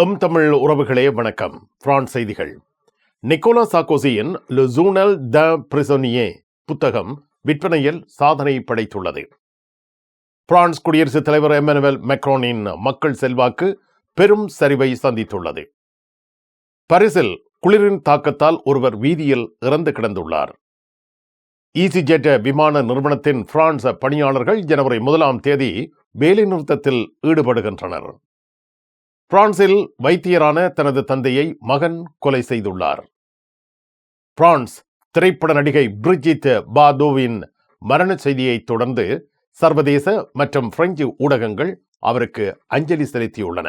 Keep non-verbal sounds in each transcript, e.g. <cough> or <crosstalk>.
M Tamil உறவுகளே வணக்கம். France செய்திகள். நிக்கோலா சாக்கோசியின் லுசூனல் த பிரிசோனியே புத்தகம் விற்பனையில் சாதனை படைத்துள்ளது. பிரான்ஸ் குடியரசுத் தலைவர் எமனுவல் மெக்ரோனின் மக்கள் செல்வாக்கு பெரும் சரிவை சந்தித்துள்ளது. பரிசில் குளிரின் தாக்கத்தால் ஒருவர் வீதியில் இறந்து கிடந்துள்ளார். ஈசிஜெட் விமான நிறுவனத்தின் பிரான்ஸ் பணியாளர்கள் ஜனவரி முதலாம் தேதி வேலைநிறுத்தத்தில் ஈடுபடுகின்றனர். பிரான்சில் வைத்தியரான தனது தந்தையை மகன் கொலை செய்துள்ளார். பிரான்ஸ் திரைப்பட நடிகை பிரிஜித் பாதோவின் மரண செய்தியை தொடர்ந்து சர்வதேச மற்றும் பிரெஞ்சு ஊடகங்கள் அவருக்கு அஞ்சலி செலுத்தியுள்ளன.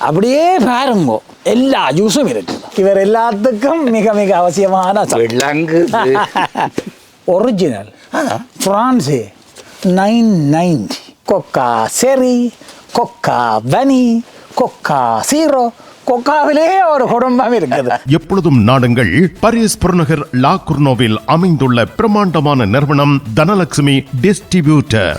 அப்படியே பாருங்க எல்லா ஜூஸும் இருக்குது இவர் எல்லாத்துக்கும் மிக மிக அவசியமான விலங்கு. ஒரிஜினல் பிரான்ஸு நைன் நைன்டி கொக்கா செரி கொக்கா வனி கொக்கா சீரோ கொக்காவிலே ஒரு குடும்பம் இருக்குது. <laughs> எப்பொழுதும் நாடுங்கள் பாரிஸ் புறநகர் லா குர்னோவில் அமைந்துள்ள பிரம்மாண்டமான நிறுவனம் தனலட்சுமி டிஸ்ட்ரிபியூட்டர்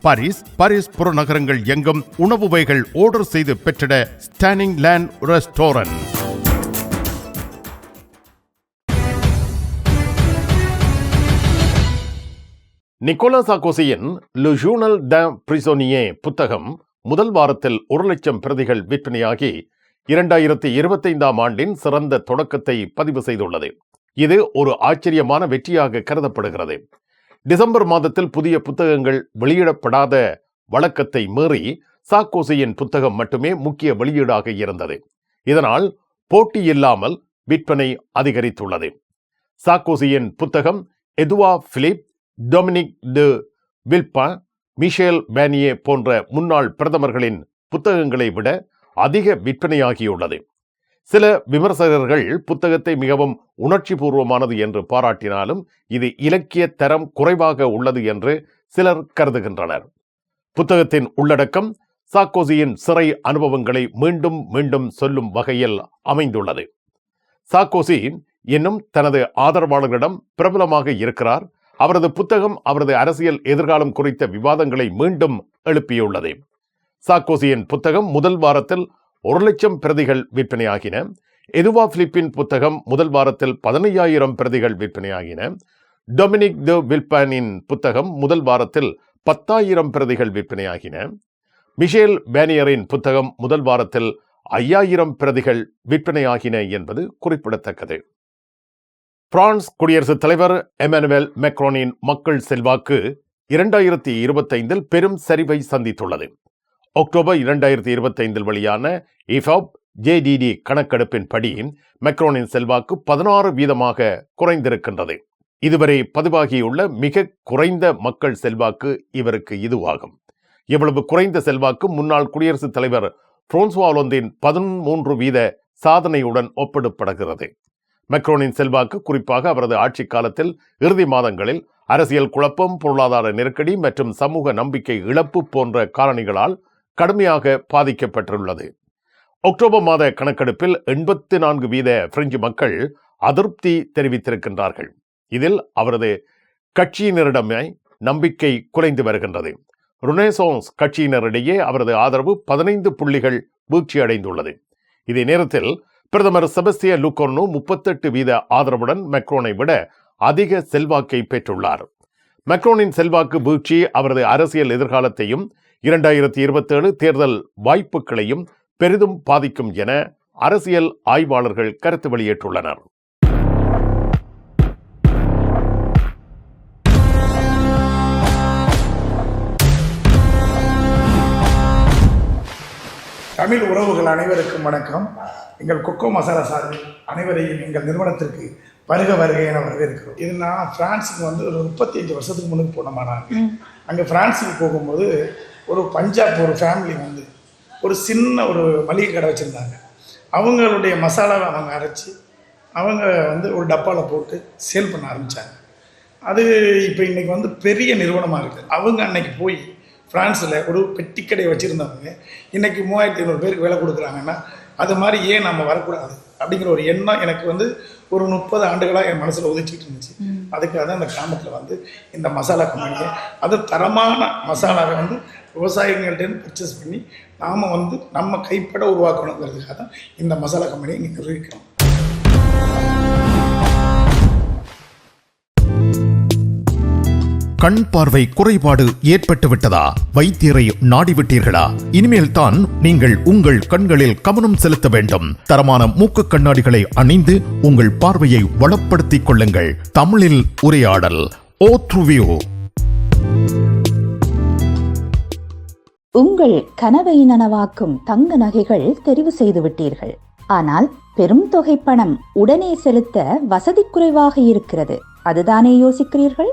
பாரிஸ் பாரிஸ் புறநகரங்கள் எங்கும் உணவு வகைகள் ஆர்டர் செய்து பெற்றிட ஸ்டானிங் லேண்ட் ரெஸ்டாரண்ட் நிக்கோலா சாக்கோசியின் ல ஜூனல் த பிரிசோனியே புத்தகம் முதல் வாரத்தில் ஒரு லட்சம் பிரதிகள் விற்பனையாகி இரண்டாயிரத்தி இருபத்தைந்தாம் ஆண்டின் சிறந்த தொடக்கத்தை பதிவு செய்துள்ளது. இது ஒரு ஆச்சரியமான வெற்றியாக கருதப்படுகிறது. டிசம்பர் மாதத்தில் புதிய புத்தகங்கள் வெளியிடப்படாத வழக்கத்தை மீறி சாக்கோசியின் புத்தகம் மட்டுமே முக்கிய வெளியீடாக இருந்தது. இதனால் போட்டி இல்லாமல் விற்பனை அதிகரித்துள்ளது. சாக்கோசியின் புத்தகம் எதுவா Philippe Dominique de Villepin Michel Barnier போன்ற முன்னாள் பிரதமர்களின் புத்தகங்களை விட அதிக விற்பனையாகியுள்ளது. சில விமர்சகர்கள் புத்தகத்தை மிகவும் உணர்ச்சி பூர்வமானது என்று பாராட்டினாலும் இது இலக்கிய தரம் குறைவாக உள்ளது என்று சிலர் கருதுகின்றனர். புத்தகத்தின் உள்ளடக்கம் சாக்கோசியின் சிறை அனுபவங்களை மீண்டும் மீண்டும் சொல்லும் வகையில் அமைந்துள்ளது. சாக்கோசி இன்னும் தனது ஆதரவாளர்களிடம் பிரபலமாக இருக்கிறார். அவரது புத்தகம் அவரது அரசியல் எதிர்காலம் குறித்த விவாதங்களை மீண்டும் எழுப்பியுள்ளது. சாக்கோசியின் புத்தகம் முதல் வாரத்தில் ஒரு லட்சம் பிரதிகள் விற்பனையாகின. எதுவா பிலிப்பின் புத்தகம் முதல் வாரத்தில் பதினையாயிரம் பிரதிகள் விற்பனையாகின. டொமினிக் த வில்பானின் புத்தகம் முதல் வாரத்தில் பத்தாயிரம் பிரதிகள் விற்பனையாகின. மிஷேல் பேனியரின் புத்தகம் முதல் வாரத்தில் ஐயாயிரம் பிரதிகள் விற்பனையாகின என்பது குறிப்பிடத்தக்கது. பிரான்ஸ் குடியரசுத் தலைவர் எமனுவேல் மெக்ரோனின் மக்கள் செல்வாக்கு இரண்டாயிரத்தி இருபத்தைந்தில் பெரும் சரிவை சந்தித்துள்ளது. அக்டோபர் இரண்டாயிரத்தி இருபத்தைந்தில் வெளியான இஃபாப் ஜேடிடி கணக்கெடுப்பின்படி மெக்ரோனின் செல்வாக்கு பதினாறு வீதமாக குறைந்திருக்கின்றது. இதுவரை பதிவாகியுள்ள மிக குறைந்த மக்கள் செல்வாக்கு இவருக்கு இதுவாகும். இவ்வளவு குறைந்த செல்வாக்கு முன்னாள் குடியரசுத் தலைவர் புரோன்ஸ்வாலோந்தின் பதிமூன்று வீத சாதனையுடன் ஒப்பிடப்படுகிறது. மெக்ரோனின் செல்வாக்கு குறிப்பாக அவரது ஆட்சி காலத்தில் இறுதி மாதங்களில் அரசியல் குழப்பம் பொருளாதார நெருக்கடி மற்றும் சமூக நம்பிக்கை இழப்பு போன்ற காரணிகளால் கடுமையாக பாதிக்கப்பட்டுள்ளது. அக்டோபர் மாத கணக்கெடுப்பில் எண்பத்தி நான்கு வீத பிரெஞ்சு மக்கள் அதிருப்தி தெரிவித்திருக்கின்றார்கள். இதில் அவரது கட்சியினரிடமே நம்பிக்கை குலைந்து வருகின்றது. ருனேசோன்ஸ் கட்சியினரிடையே அவரது ஆதரவு பதினைந்து புள்ளிகள் வீழ்ச்சியடைந்துள்ளது. இதே நேரத்தில் பிரதமர் செபஸ்திய லுக்கோர்னோ முப்பத்தெட்டு வீத ஆதரவுடன் மெக்ரோனை விட அதிக செல்வாக்கை பெற்றுள்ளார். மெக்ரோனின் செல்வாக்கு வீழ்ச்சி அவரது அரசியல் எதிர்காலத்தையும் இரண்டாயிரத்தி இருபத்தேழு தேர்தல் வாய்ப்புகளையும் பெரிதும் பாதிக்கும் என அரசியல் ஆய்வாளர்கள் கருத்து வெளியிட்டுள்ளனர். தமிழ் உறவுகள் அனைவருக்கும் வணக்கம். எங்கள் கொக்கோ மசாலா சார்பில் அனைவரையும் எங்கள் நிறுவனத்திற்கு வருக வருக என வரவேற்கிறோம். இது நான் பிரான்ஸுக்கு வந்து ஒரு முப்பத்தி அஞ்சு வருஷத்துக்கு முன்னுக்கு போனோமா நாங்கள் அங்கே பிரான்ஸுக்கு போகும்போது ஒரு பஞ்சாப் ஒரு ஃபேமிலி வந்து ஒரு சின்ன ஒரு மளிகை கடை வச்சுருந்தாங்க. அவங்களுடைய மசாலாவை அவங்க அரைச்சி அவங்க வந்து ஒரு டப்பாவில் போட்டு சேல் பண்ண ஆரம்பித்தாங்க அது இப்போ இன்னைக்கு வந்து பெரிய நிறுவனமாக இருக்குது அவங்க அன்னைக்கு போய் ஃப்ரான்ஸில் ஒரு பெட்டி கடையை வச்சுருந்தவங்க. இன்னைக்கு மூவாயிரத்தி ஐநூறு பேருக்கு வேலை கொடுக்குறாங்கன்னா அது மாதிரி ஏன் நம்ம வரக்கூடாது? அப்படிங்கிற ஒரு எண்ணம் எனக்கு வந்து ஒரு முப்பது ஆண்டுகளாக என் மனசில் உதிச்சிட்டு இருந்துச்சு. அதுக்காக தான் இந்த கிராமத்தில் வந்து இந்த மசாலா கம்பெனியை அது தரமான மசாலாவை வந்து விவசாயிகள்கிட்ட பர்ச்சேஸ் பண்ணி நாம் வந்து நம்ம கைப்பட உருவாக்கணுங்கிறதுக்காக தான் இந்த மசாலா கம்பெனியை இங்கே நிர்வகிக்கிறோம் கண் பார்வை குறைபாடு ஏற்பட்டு விட்டதா வைத்தியரை நாடிவிட்டீர்களா? இனிமேல் தான் நீங்கள் உங்கள் கண்களில் கவனம் செலுத்த வேண்டும். தரமான மூக்கு கண்ணாடிகளை அணிந்து உங்கள் பார்வையை வளப்படுத்திக் கொள்ளுங்கள். தமிழில் உரையாடல் ஓத்ருவியோ உங்கள் கனவை நனவாக்கும் தங்க நகைகள் தெரிவு செய்து விட்டீர்கள் ஆனால் பெரும் தொகை பணம் உடனே செலுத்த வசதி குறைவாக இருக்கிறது. அதுதானே யோசிக்கிறீர்கள்?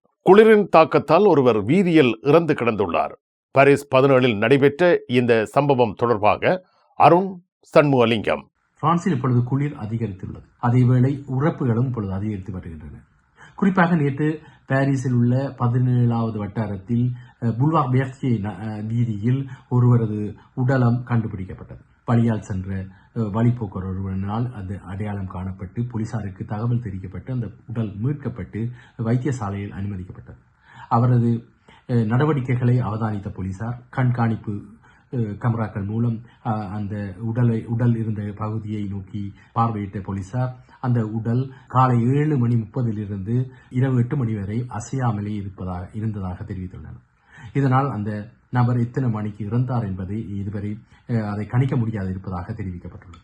குளிரின் தாக்கத்தால் ஒருவர் வீதியில் இறந்து கிடந்துள்ளார். பாரிஸ் பதினேழில் நடைபெற்ற இந்த சம்பவம் தொடர்பாக அருண் சண்முகலிங்கம். பிரான்சில் இப்பொழுது குளிர் அதிகரித்துள்ளது. அதேவேளை உறப்புகளும் இப்பொழுது அதிகரித்து வருகின்றன. குறிப்பாக நேற்று பாரிஸில் உள்ள பதினேழாவது வட்டாரத்தில் புல்வார் பேர்ச்சியை வீதியில் ஒருவரது உடலம் கண்டுபிடிக்கப்பட்டது. வழியால் சென்ற அஹ், வழிப்போக்கர் ஒருவனால் அது அடையாளம் காணப்பட்டு போலீசாருக்கு தகவல் தெரிவிக்கப்பட்டு அந்த உடல் மீட்கப்பட்டு வைத்தியசாலையில் அனுமதிக்கப்பட்டது. அவரது நடவடிக்கைகளை அவதானித்த போலீசார் கண்காணிப்பு கமராக்கள் மூலம் அந்த உடலை உடல் இருந்த பகுதியை நோக்கி பார்வையிட்ட போலீசார் அந்த உடல் காலை ஏழு மணி முப்பதிலிருந்து இரவு எட்டு மணி வரை அசையாமலே இருப்பதாக இருந்ததாக தெரிவித்துள்ளனர். இதனால் அந்த நபர் எத்தனை மணிக்கு இறந்தார் என்பதை இதுவரை அதை கணிக்க முடியாது இருப்பதாக தெரிவிக்கப்பட்டுள்ளது.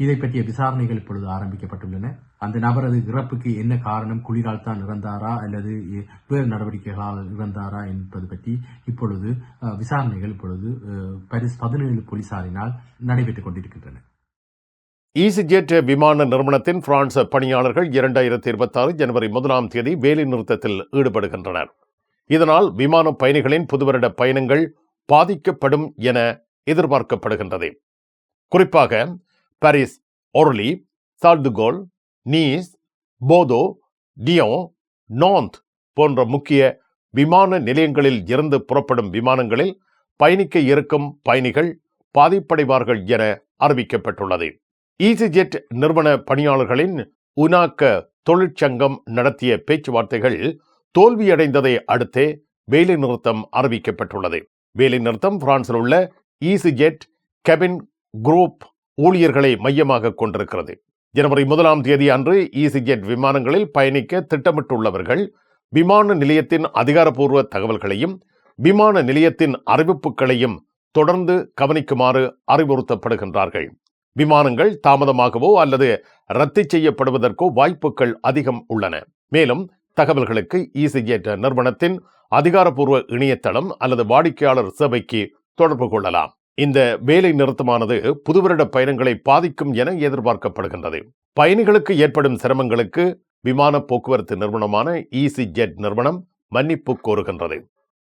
இதை பற்றிய விசாரணைகள் இப்பொழுது ஆரம்பிக்கப்பட்டுள்ளன. அந்த நபரது இறப்புக்கு என்ன காரணம்? குளிரால் தான் இறந்தாரா? அல்லது வேறு நடவடிக்கைகளால் இறந்தாரா என்பது பற்றி இப்பொழுது விசாரணைகள் இப்பொழுது அஹ், பாரிஸ் பதினேழு போலீசாரினால் நடைபெற்றுக் கொண்டிருக்கின்றன. ஈசிஜெட் விமான நிறுவனத்தின் பிரான்ஸ் பணியாளர்கள் இரண்டாயிரத்தி இருபத்தாறு ஜனவரி முதலாம் தேதி வேலை நிறுத்தத்தில் ஈடுபடுகின்றனர். இதனால் விமான பயணிகளின் புதுவருட பயணங்கள் பாதிக்கப்படும் என எதிர்பார்க்கப்படுகின்றது. குறிப்பாக Paris Orly Charles de Gaulle Nice போதோ டியோ நாந்த் போன்ற முக்கிய விமான நிலையங்களில் இருந்து புறப்படும் விமானங்களில் பயணிக்க இருக்கும் பயணிகள் பாதிப்படைவார்கள் என அறிவிக்கப்பட்டுள்ளது. ஈசிஜெட் நிறுவன பணியாளர்களின் உனாக்க தொழிற்சங்கம் நடத்திய பேச்சுவார்த்தைகள் தோல்வியடைந்ததை அடுத்தே வேலை நிறுத்தம் அறிவிக்கப்பட்டுள்ளது. வேலை நிறுத்தம் பிரான்சில் உள்ள ஈசிஜெட் கெபின் குரூப் ஊழியர்களை மையமாக கொண்டிருக்கிறது. ஜனவரி முதலாம் தேதி அன்று ஈசிஜெட் விமானங்களில் பயணிக்க திட்டமிட்டுள்ளவர்கள் விமான நிலையத்தின் அதிகாரப்பூர்வ தகவல்களையும் விமான நிலையத்தின் அறிவிப்புகளையும் தொடர்ந்து கவனிக்குமாறு அறிவுறுத்தப்படுகின்றார்கள். விமானங்கள் தாமதமாகவோ அல்லது ரத்து செய்யப்படுவதற்கோ வாய்ப்புகள் அதிகம் உள்ளன. மேலும் தகவல்களுக்கு ஈசிஜெட் நிறுவனத்தின் அதிகாரப்பூர்வ இணையதளம் அல்லது வாடிக்கையாளர் சேவைக்கு தொடர்பு கொள்ளலாம். இந்த வேலை நிறுத்தமானது புதுவருட பயணங்களை பாதிக்கும் என எதிர்பார்க்கப்படுகின்றது. பயணிகளுக்கு ஏற்படும் சிரமங்களுக்கு விமான போக்குவரத்து நிறுவனமான இசிஜெட் நிறுவனம் மன்னிப்பு கோருகின்றது.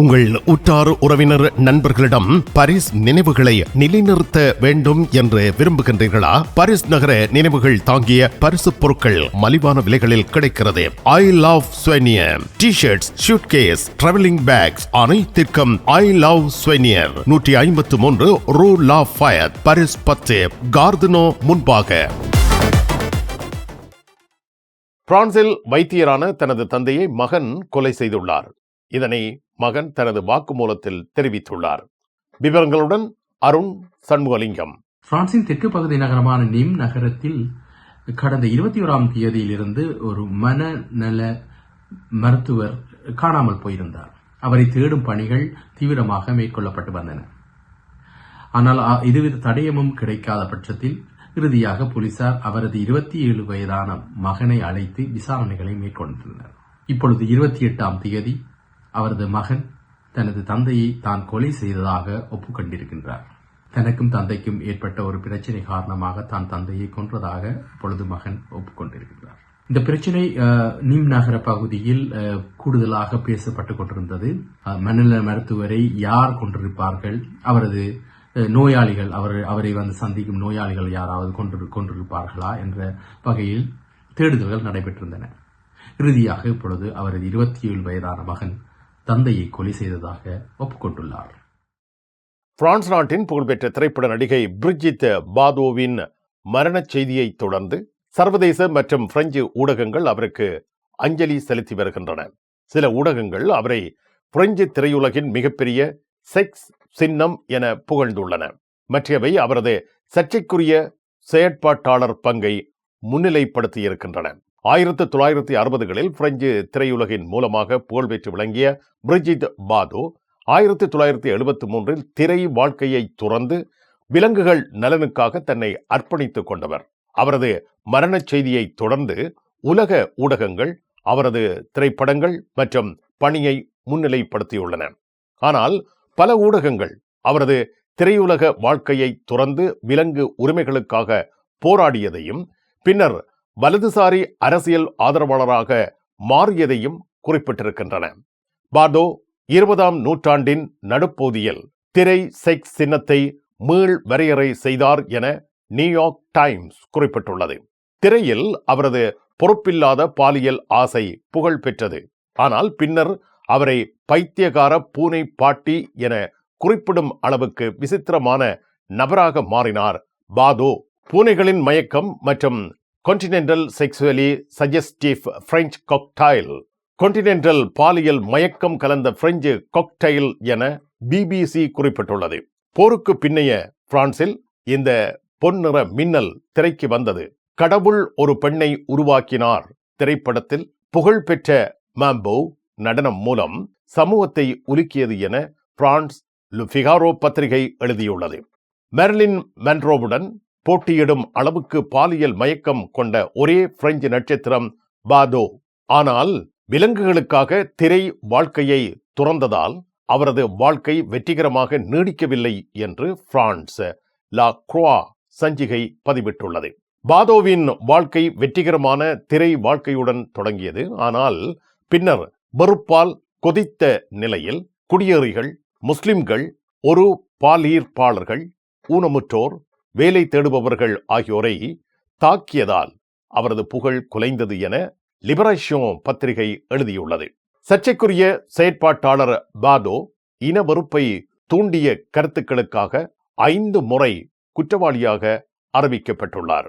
உங்கள் உற்றார் உறவினர் நண்பர்களிடம் பரிஸ் நினைவுகளை நிலைநிறுத்த வேண்டும் என்று விரும்புகின்றீர்களா? பரிஸ் நகர நினைவுகள் தாங்கிய பரிசு பொருட்கள் மலிவான விலைகளில் கிடைக்கிறது. I love souvenir T shirts suitcase travelling bags அனைத்திற்கும் ஐ லவ் ஸ்வெனியர் நூற்றி ஐம்பத்து மூன்று ரூ லா ஃபயர் பரிஸ் பத்து கார்தனோ முன்பாக. பிரான்சில் வைத்தியரான தனது தந்தையை மகன் கொலை செய்துள்ளார். இதனை மகன் தனது வாக்குமூலத்தில் தெரிவித்துள்ளார். விவரங்களுடன் அருண் சண்முகலிங்கம். பிரான்சின் தெற்கு பகுதி நகரமான நிம் நகரத்தில் கடந்த இருபத்தி ஓராம் தேதியிலிருந்து ஒரு மனநல மருத்துவர் காணாமல் போயிருந்தார். அவரை தேடும் பணிகள் தீவிரமாக மேற்கொள்ளப்பட்டு வந்தன. ஆனால் இதுவித தடயமும் கிடைக்காத பட்சத்தில் இறுதியாக போலீசார் அவரது இருபத்தி ஏழு வயதான மகனை அழைத்து விசாரணைகளை மேற்கொண்டிருந்தனர் இப்பொழுது இருபத்தி எட்டாம் தேதி அவரது மகன் தனது தந்தையை தான் கொலை செய்ததாக ஒப்புக்கொண்டிருக்கின்றார். தனக்கும் தந்தைக்கும் ஏற்பட்ட ஒரு பிரச்சனை காரணமாக தான் தந்தையை கொன்றதாக பொழுது மகன் ஒப்புக்கொண்டிருக்கின்றார். இந்த பிரச்சனை நீம் நிம் நகர பகுதியில் கூடுதலாக பேசப்பட்டுக் கொண்டிருந்தது. மனநல மருத்துவரை யார் கொண்டிருப்பார்கள் அவரது நோயாளிகள் அவர் அவரை வந்து சந்திக்கும் நோயாளிகள் யாராவது கொண்டு கொண்டிருப்பார்களா என்ற வகையில் தேடுதல்கள் நடைபெற்றிருந்தன. இறுதியாக இப்பொழுது அவரது இருபத்தி ஏழு வயதான மகன் தந்தையை கொலை செய்ததாக ஒப்புக்கொண்டுள்ளார். பிரான்ஸ் நாட்டின் புகழ்பெற்ற திரைப்பட நடிகை பிரிஜித் பாதோவின் மரணச் செய்தியை தொடர்ந்து சர்வதேச மற்றும் பிரெஞ்சு ஊடகங்கள் அவருக்கு அஞ்சலி செலுத்தி வருகின்றன. சில ஊடகங்கள் அவரை பிரெஞ்சு திரையுலகின் மிகப்பெரிய செக்ஸ் சின்னம் என புகழ்ந்துள்ளன. மற்றவை அவரது சர்ச்சைக்குரிய செயற்பாட்டாளர் பங்கை முன்னிலைப்படுத்தியிருக்கின்றன. ஆயிரத்து தொள்ளாயிரத்தி அறுபதுகளில் பிரெஞ்சு திரையுலகின் மூலமாக புகழ்பெற்று விளங்கிய பிரிஜித் பாதோ ஆயிரத்தி தொள்ளாயிரத்தி எழுபத்தி மூன்றில் திரை வாழ்க்கையை துறந்து விலங்குகள் நலனுக்காக தன்னை அர்ப்பணித்துக் கொண்டவர். அவரது மரணச் செய்தியை தொடர்ந்து உலக ஊடகங்கள் அவரது திரைப்படங்கள் மற்றும் பணியை முன்னிலைப்படுத்தியுள்ளன. ஆனால் பல ஊடகங்கள் அவரது திரையுலக வாழ்க்கையை துறந்து விலங்கு உரிமைகளுக்காக போராடியதையும் பின்னர் வலதுசாரி அரசியல் ஆதரவாளராக மாறியதையும் குறிப்பிட்டிருக்கின்றன. பார்டோ இருபதாம் நூற்றாண்டின் நடுப்பகுதியில் திரை செக்ஸ் சின்னத்தை மீள் வரையறை செய்தார் என நியூயார்க் டைம்ஸ் குறிப்பிட்டுள்ளது. திரையில் அவரது பொறுப்பில்லாத பாலியல் ஆசை புகழ் பெற்றது. ஆனால் பின்னர் அவரை பைத்தியகார பூனை பாட்டி என குறிப்பிடும் அளவுக்கு விசித்திரமான நபராக மாறினார் பாதோ பூனைகளின் மயக்கம் மற்றும் continental sexually suggestive French cocktail continental பாலியல் மயக்கம் கலந்த பிரெஞ்சு காக்டைல் என பிபிசி குறிப்பிட்டுள்ளது. போருக்கு பின்னைய பிரான்சில் இந்த பொன்னிற மின்னல் திரைக்கு வந்தது. கடவுள் ஒரு பெண்ணை உருவாக்கினார். திரைப்படத்தில் புகழ்பெற்ற மாம்போ நடனம் மூலம் சமூகத்தை உலுக்கியது என பிரான்ஸ் லுஃபிகாரோ பத்திரிகை எழுதியுள்ளது. மெர்லின் மென்ரோவுடன் போட்டியிடும் அளவுக்கு பாலியல் மயக்கம் கொண்ட ஒரே பிரெஞ்சு நட்சத்திரம் பாதோ. ஆனால் விலங்குகளுக்காக திரை வாழ்க்கையை துறந்ததால் அவரது வாழ்க்கை வெற்றிகரமாக நீடிக்கவில்லை என்று பிரான்ஸ் லா குரோா சஞ்சிகை பதிவிட்டுள்ளது. பாதோவின் வாழ்க்கை வெற்றிகரமான திரை வாழ்க்கையுடன் தொடங்கியது. ஆனால் பின்னர் வெறுப்பால் கொதித்த நிலையில் குடியேறிகள் முஸ்லிம்கள் ஒரு பாலீர்ப்பாளர்கள் ஊனமுற்றோர் வேலை தேடுபவர்கள் ஆகியோரை தாக்கியதால் அவரது புகழ் குலைந்தது என லிபரேஷன் பத்திரிகை எழுதியுள்ளது. சர்ச்சைக்குரிய செயற்பாட்டாளர் பாதோ இன வெறுப்பை தூண்டிய கருத்துக்களுக்காக ஐந்து முறை குற்றவாளியாக அறிவிக்கப்பட்டுள்ளார்.